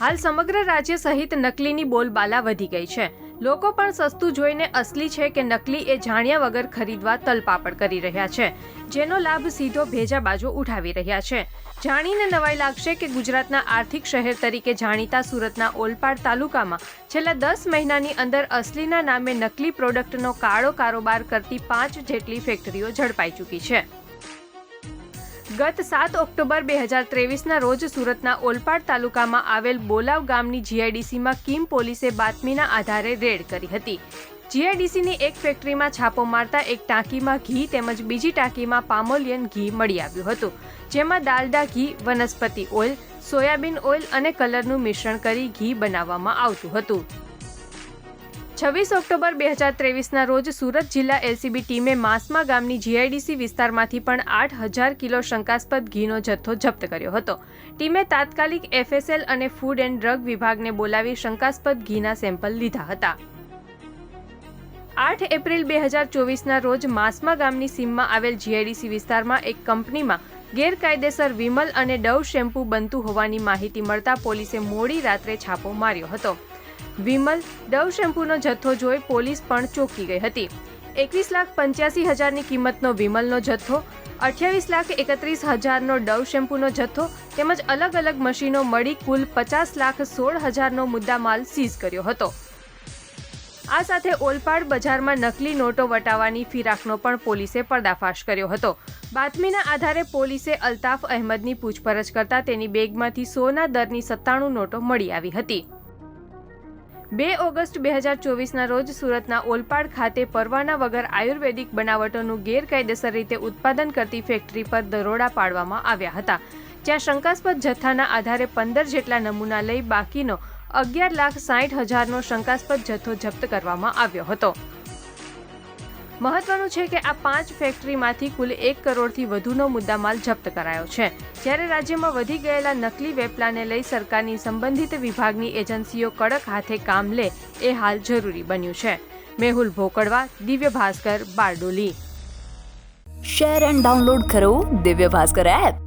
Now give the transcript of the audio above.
હાલ સમગ્ર રાજ્ય સહિત નકલીની બોલબાલા વધી ગઈ છે. લોકો પણ સસ્તું જોઈને અસલી છે કે નકલી એ જાણ્યા વગર ખરીદવા તલપાપડ કરી રહ્યા છે, જેનો લાભ સીધો ભેજા બાજુ ઉઠાવી રહ્યા છે. જાણીને નવાઈ લાગશે કે ગુજરાતના આર્થિક શહેર તરીકે જાણીતા સુરતના ઓલપાડ તાલુકામાં છેલ્લા દસ મહિનાની અંદર અસલીના નામે નકલી પ્રોડક્ટનો કાળો કારોબાર કરતી પાંચ જેટલી ફેક્ટરીઓ ઝડપાઈ ચૂકી છે. ગત સાત ઓક્ટોબર બે હજાર ત્રેવીસના રોજ સુરતના ઓલપાડ તાલુકામાં આવેલ બોલાવ ગામની જીઆઈડીસીમાં કિમ પોલીસે બાતમીના આધારે રેડ કરી હતી. જીઆઈડીસીની એક ફેક્ટરીમાં છાપો મારતા એક ટાંકીમાં ઘી તેમજ બીજી ટાંકીમાં પામોલિયન ઘી મળી આવ્યું હતું. જેમાં દાલડા ઘી, વનસ્પતિ ઓઇલ, સોયાબીન ઓઇલ અને કલરનું મિશ્રણ કરી ઘી બનાવવામાં આવતું હતું. છવ્વીસ ઓક્ટોબર બે હજાર ત્રેવીસના રોજ સુરત જિલ્લા એલસીબી ટીમે માસમા ગામની જીઆઈડીસી વિસ્તારમાંથી પણ આઠ હજાર કિલો શંકાસ્પદ ઘીનો જથ્થો જપ્ત કર્યો હતો. ટીમે તાત્કાલિક એફએસએલ અને ફૂડ એન્ડ ડ્રગ વિભાગને બોલાવી શંકાસ્પદ ઘીના સેમ્પલ લીધા હતા. આઠ એપ્રિલ બે હજાર ચોવીસના રોજ માસમા ગામની સીમમાં આવેલ જીઆઈડીસી વિસ્તારમાં એક કંપનીમાં ગેરકાયદેસર વિમલ અને ડવ શેમ્પૂ બનતું હોવાની માહિતી મળતા પોલીસે મોડી રાત્રે છાપો માર્યો હતો. વિમલ ડવ શેમ્પૂનો જથ્થો જોઈ પોલીસ પણ ચોંકી ગઈ હતી. એકવીસ લાખ પંચ્યાસી હજારની કિંમતનો વિમલનો જથ્થો, અઠ્યાવીસ લાખ એકત્રીસ હજારનો ડવ શેમ્પૂનો જથ્થો તેમજ અલગ અલગ મશીનો મળી કુલ પચાસ લાખ સોળ હજારનો મુદ્દામાલ સીઝ કર્યો હતો. આ સાથે ઓલપાડ બજારમાં નકલી નોટો વટાવવાની ફિરાકનો પણ પોલીસે પર્દાફાશ કર્યો હતો. બાતમીના આધારે પોલીસે અલ્તાફ અહેમદની પૂછપરછ કરતા તેની બેગમાંથી સોના દરની સત્તાણું નોટો મળી આવી હતી. બે ઓગસ્ટ બે હજાર ચોવીસના રોજ સુરતના ઓલપાડ ખાતે પરવાના વગર આયુર્વેદિક બનાવટોનું ગેરકાયદેસર રીતે ઉત્પાદન કરતી ફેક્ટરી પર દરોડા પાડવામાં આવ્યા હતા. જ્યાં શંકાસ્પદ જથ્થાના આધારે પંદર જેટલા નમૂના લઈ બાકીનો અગિયાર લાખ સાઠ હજારનો શંકાસ્પદ જથ્થો જપ્ત કરવામાં આવ્યો હતો. મહત્વનું છે કે આ પાંચ ફેક્ટરીમાંથી કુલ એક કરોડથી વધુનો મુદ્દામાલ જપ્ત કરાયો છે. જ્યારે રાજ્યમાં વધી ગયેલા નકલી વેપલાને લઈ સરકારની સંબંધિત વિભાગની એજન્સીઓ કડક હાથે કામ લે એ હાલ જરૂરી બન્યું છે. Mehul Bhokadva, Divya Bhaskar, Bardoli. Share and download કરો દિવ્ય ભાસ્કર એપ.